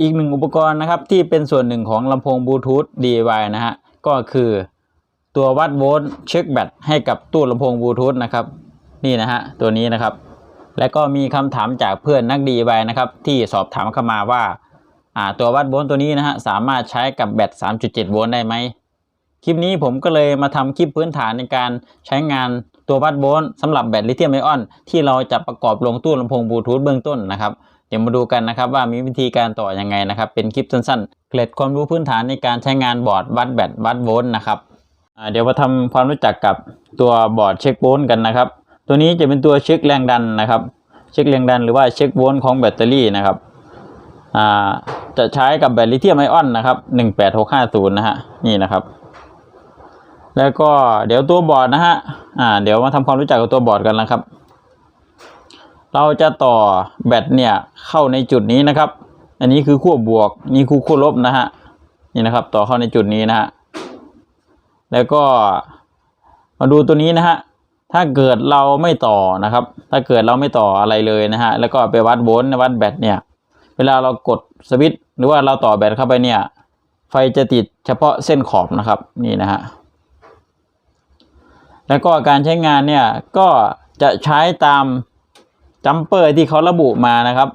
อีกหนึ่งอุปกรณ์นะครับที่เป็นส่วนหนึ่งของลำโพงบลูทูธ DIY นะฮะ ก็คือตัววัดโวลต์เช็คแบตให้กับตู้ลำโพงบลูทูธนะครับ นี่นะฮะ ตัวนี้นะครับ และก็มีคำถามจากเพื่อนนัก DIY นะครับ ที่สอบถามเข้ามาว่าตัววัดโวลต์ตัวนี้นะฮะ สามารถใช้กับแบต 3.7 โวลต์ได้ไหม คลิปนี้ผมก็เลยมาทำคลิปพื้นฐานในการใช้งานตัววัดโวลต์สำหรับแบตลิเธียมไอออน ที่เราจะประกอบลงตู้ลำโพงบลูทูธเบื้องต้นนะครับ เดี๋ยวมาดูกันนะครับว่ามีวิธีการต่อยังไงนะครับ เป็นคลิปสั้นๆ เกร็ดความรู้พื้นฐานในการใช้งานบอร์ดวัดแบตวัดโวลต์นะครับเดี๋ยวมาทำความรู้จักกับตัวบอร์ดเช็คโวลต์กันนะครับ ตัวนี้จะเป็นตัวเช็คแรงดันนะครับ เช็คแรงดันหรือว่าเช็คโวลต์ของแบตเตอรี่นะครับจะใช้กับแบตลิเธียมไอออนนะครับ18650นะฮะนี่นะครับ แล้วก็เดี๋ยวตัวบอร์ดนะฮะ อ่า เดี๋ยวมาทำความรู้จักกับตัวบอร์ดกันนะครับ เราจะต่อแบตเนี่ยเข้าในจุดนี้นะครับ อันนี้คือขั้วบวก นี่คือขั้วลบนะฮะ นี่นะครับ ต่อเข้าในจุดนี้นะฮะ แล้วก็มาดูตัวนี้นะฮะ ถ้าเกิดเราไม่ต่อนะครับ ถ้าเกิดเราไม่ต่ออะไรเลยนะฮะ แล้วก็ไปวัดโวลต์วัดแบตเนี่ย เวลาเรากดสวิตช์หรือว่าเราต่อแบตเข้าไปเนี่ย ไฟจะติดเฉพาะเส้นขอบนะครับ นี่นะฮะ แล้วก็การใช้งานเนี่ยก็จะใช้ตามจัมเปอร์ที่เขาระบุมานะครับ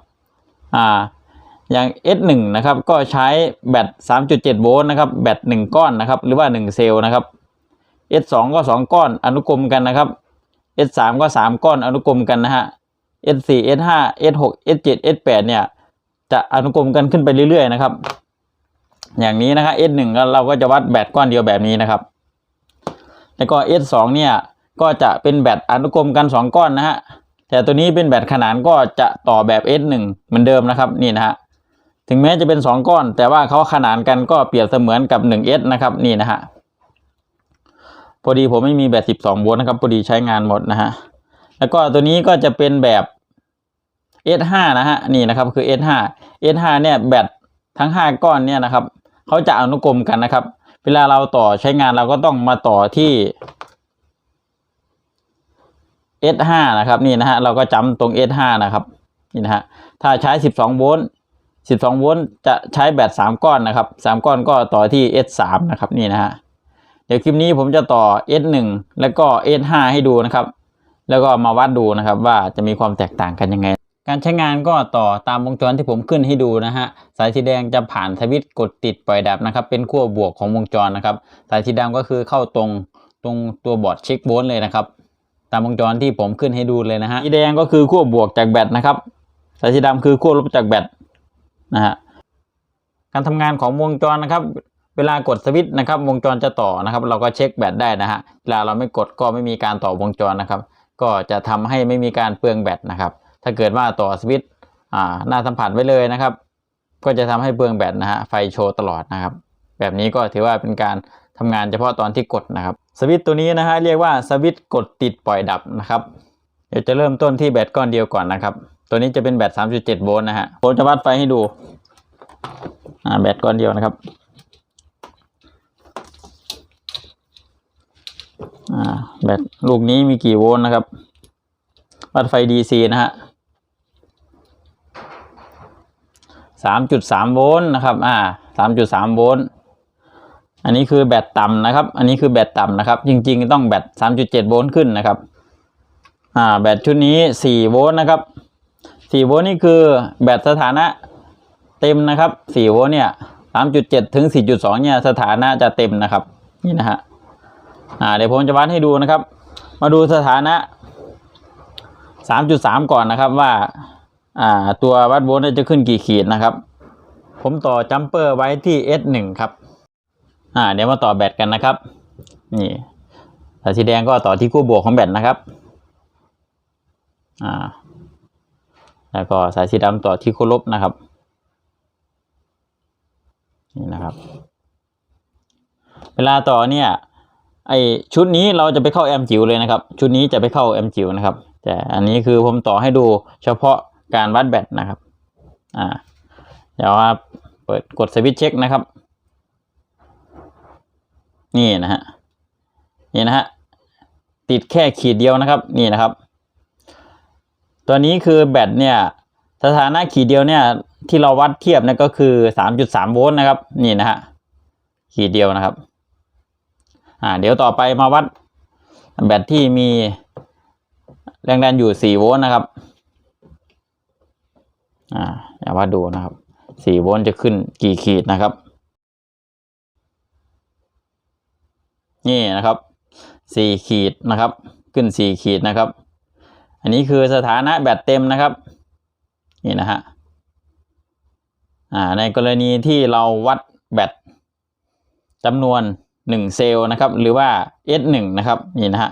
อ่าอย่าง S1 นะครับก็ใช้แบต 3.7 โวลต์นะครับแบต 1 ก้อนนะครับหรือว่า 1 เซลล์นะครับ S2 ก็ 2 ก้อนอนุกรมกันนะครับ S3 ก็ 3 ก้อนอนุกรมกันนะฮะ S4 S5 S6 S7 S8 เนี่ยจะอนุกรมกันขึ้นไปเรื่อยๆนะครับ อย่างนี้นะครับ S1 ก็เราก็จะวัดแบตก้อนเดียวแบบนี้นะครับ แล้วก็ S2 เนี่ยก็จะเป็นแบตอนุกรมกัน 2 ก้อนนะฮะแต่ตัวนี้เป็นแบตขนานก็จะต่อแบบ S1 เหมือนเดิมนะครับนี่นะฮะถึงแม้จะเป็น 2 ก้อน แต่ว่าเขาขนานกันก็เปรียบเสมือนกับ 1S นะครับนี่นะฮะพอดีผมไม่มีแบต 12 โวลต์นะครับพอดีใช้งานหมดนะฮะแล้วก็ตัวนี้ก็จะเป็นแบบ S5 นะฮะนี่นะครับคือ S5 S5 เนี่ยแบตทั้ง 5 ก้อนเนี่ยนะครับเขาจะอนุกรมกันนะครับ เวลาเราต่อใช้งานเราก็ต้องมาต่อที่ S5 นะครับนี่นะฮะเราก็จำตรง S5 นะครับนี่นะฮะถ้าใช้ 12 โวลต์12 โวลต์จะใช้แบต3 ก้อนนะครับ 3 ก้อนก็ต่อที่ S3 นะครับนี่นะฮะเดี๋ยวคลิปนี้ผมจะต่อ S1 แล้วก็ S5 ให้ดูนะครับ แล้วก็มาวัดดูนะครับว่าจะมีความแตกต่างกันยังไง การใช้งานก็ต่อตามวงจรที่ผมขึ้นให้ดูนะฮะ สายสีแดงจะผ่านสวิตช์กดติดปล่อยดับนะครับ เป็นขั้วบวกของวงจรนะครับ สายสีดำก็คือเข้าตรงตรงตัวบอร์ดเช็คโวลต์เลยนะครับ ตามวงจรที่ผมขึ้นให้ดูเลยนะฮะ สีแดงก็คือขั้วบวกจากแบตนะครับ สายสีดำคือขั้วลบจากแบตนะฮะ การทำงานของวงจรนะครับ เวลากดสวิตช์นะครับ วงจรจะต่อนะครับ เราก็เช็คแบตได้นะฮะ เวลาเราไม่กดก็ไม่มีการต่อวงจรนะครับ ก็จะทำให้ไม่มีการเปลืองแบตนะครับ ถ้าเกิดว่าต่อสวิตช์หน้าสัมผัสไว้เลยนะครับ ก็จะทำให้เปลืองแบตนะฮะไฟโชว์ตลอดนะครับ แบบนี้ก็ถือว่าเป็นการทำงานเฉพาะตอนที่กดนะครับสวิตช์ตัวนี้นะฮะเรียกว่าสวิตช์กดติดปล่อยดับนะครับ เดี๋ยวจะเริ่มต้นที่แบตก้อนเดียวก่อนนะครับ ตัวนี้จะเป็นแบต 3.7 โวลต์นะฮะผมจะวัดไฟให้ดูแบตก้อนเดียวนะครับแบตลูกนี้มีกี่โวลต์นะครับ วัดไฟ DC นะฮะ 3.3โวลต์นะครับ อ่า3.3โวลต์อันนี้คือแบตต่ำนะครับ อันนี้คือแบตต่ำนะครับ จริงๆ ต้องแบต3.7โวลต์ขึ้นนะครับ อ่า แบตชุดนี้4โวลต์นะครับ4โวลต์นี่คือแบตสถานะเต็มนะครับ4โวลต์เนี่ย3.7ถึง4.2เนี่ยสถานะจะเต็มนะครับ นี่นะฮะ อ่า เดี๋ยวผมจะวัดให้ดูนะครับ มาดูสถานะ3.3ก่อนนะครับว่า อ่าตัววัดโวลต์จะขึ้นกี่ขีดนะครับ ผมต่อจัมเปอร์ไว้ที่ S1 ครับอ่าเดี๋ยวมาต่อแบตกันนะครับ นี่สายสีแดงก็ต่อที่คู่บวกของแบตนะครับอ่าแล้วก็สายสีดำต่อที่คู่ลบนะครับนี่นะครับ เวลาต่อเนี่ยไอชุดนี้เราจะไปเข้าแอมจิ๋วเลยนะครับ ชุดนี้จะไปเข้าแอมจิ๋วนะครับ แต่อันนี้คือผมต่อให้ดูเฉพาะ การวัดแบตนะครับ อ่า เดี๋ยวว่าเปิดกดสวิตช์เช็คนะครับ นี่นะฮะ นี่นะฮะ ติดแค่ขีดเดียวนะครับ นี่นะครับ ตัวนี้คือแบตเนี่ย สถานะขีดเดียวเนี่ย ที่เราวัดเทียบเนี่ยก็คือสามจุดสามโวลต์นะครับ นี่นะฮะ ขีดเดียวนะครับ อ่า เดี๋ยวต่อไปมาวัดแบตที่มีแรงดันอยู่สี่โวลต์นะครับ อ่าอย่าวัดดูนะครับสี่โวลต์จะขึ้นกี่ขีดนะครับ นี่นะครับสี่ขีดนะครับ ขึ้นสี่ขีดนะครับ อันนี้คือสถานะแบตเต็มนะครับ นี่นะฮะอ่าในกรณีที่เราวัดแบตจำนวนหนึ่งเซลล์นะครับ หรือว่า S1 นะครับ นี่นะฮะ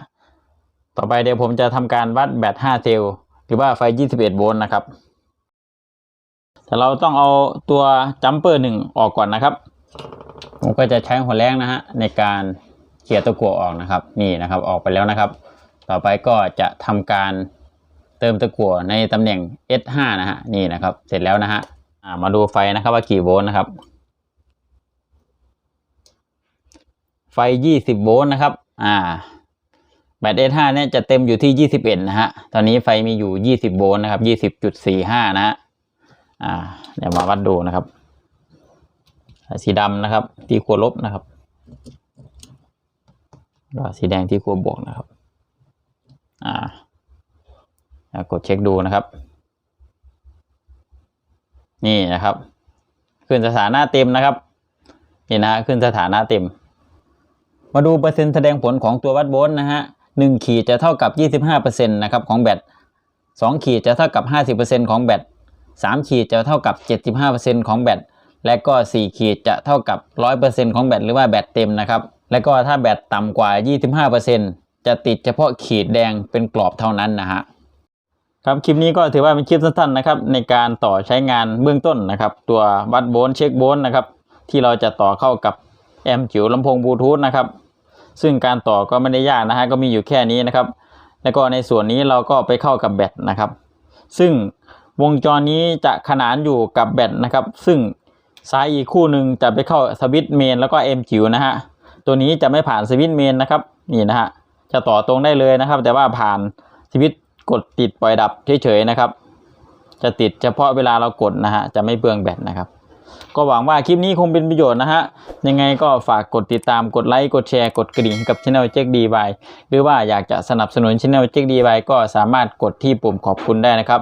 ต่อไปเดี๋ยวผมจะทำการวัดแบต5เซลล์หรือว่าไฟ 21 โวลต์นะครับ แต่เราต้องเอาตัวจัมเปอร์หนึ่งออกก่อนนะครับ ผมก็จะใช้หัวแรงนะฮะในการเขี่ยตะกั่วออกนะครับ นี่นะครับออกไปแล้วนะครับ ต่อไปก็จะทำการเติมตะกั่วในตำแหน่ง S5 นะฮะนี่นะครับ เสร็จแล้วนะฮะมาดูไฟนะครับว่ากี่โวลต์นะครับ ไฟ 20 โวลต์นะครับอ่าแบต S5 เนี่ยจะเต็มอยู่ที่ 21 นะฮะ ตอนนี้ไฟมีอยู่ 20 โวลต์นะครับ 20.45 นะฮะ อ่าเดี๋ยวมาวัดดูนะครับ สีดำนะครับ ที่ขั้วลบนะครับสีแดงที่ขั้วบวกนะครับ อ่ากดเช็คดูนะครับ นี่นะครับ ขึ้นสถานะเต็มนะครับ นี่นะฮะขึ้นสถานะเต็ม มาดูเปอร์เซ็นต์แสดงผลของตัววัดโวลต์นะฮะหนึ่งขีดจะเท่ากับ 25%นะครับของแบตสองขีดจะเท่ากับ 50%ของแบต สามขีดจะเท่ากับ 75%ของแบตและก็ 4 ขีดจะเท่ากับ 100%ของแบตหรือว่าแบตเต็มนะครับและก็ถ้าแบตต่ำกว่า 25%จะติดเฉพาะขีดแดงเป็นกรอบเท่านั้นนะฮะครับคลิปนี้ก็ถือว่าเป็นคลิปสั้นๆนะครับในการต่อใช้งานเบื้องต้นนะครับ ตัววัดโวลต์เช็คโวลต์นะครับที่เราจะต่อเข้ากับแอมป์จิ๋วลำโพงบลูทูธนะครับซึ่งการต่อก็ไม่ได้ยากนะฮะก็มีอยู่แค่นี้นะครับ แล้วก็ในส่วนนี้เราก็ไปเข้ากับแบตนะครับ ซึ่ง วงจรนี้จะขนานอยู่กับแบตนะครับ ซึ่งซ้ายอีกคู่หนึ่งจะไปเข้าสวิตช์เมนแล้วก็เอ็มจิ๋วนะฮะ ตัวนี้จะไม่ผ่านสวิตช์เมนนะครับนี่นะฮะจะต่อตรงได้เลยนะครับ แต่ว่าผ่านสวิตช์กดติดปล่อยดับเฉยๆนะครับ จะติดเฉพาะเวลาเรากดนะฮะจะไม่เปลืองแบตนะครับ ก็หวังว่าคลิปนี้คงเป็นประโยชน์นะฮะยังไงก็ฝากกดติดตามกดไลค์กดแชร์กดกระดิ่งกับช anel เจ๊กดีบายหรือว่าอยากจะสนับสนุนช anel เจ๊กดีบายก็สามารถกดที่ปุ่มขอบคุณได้นะครับ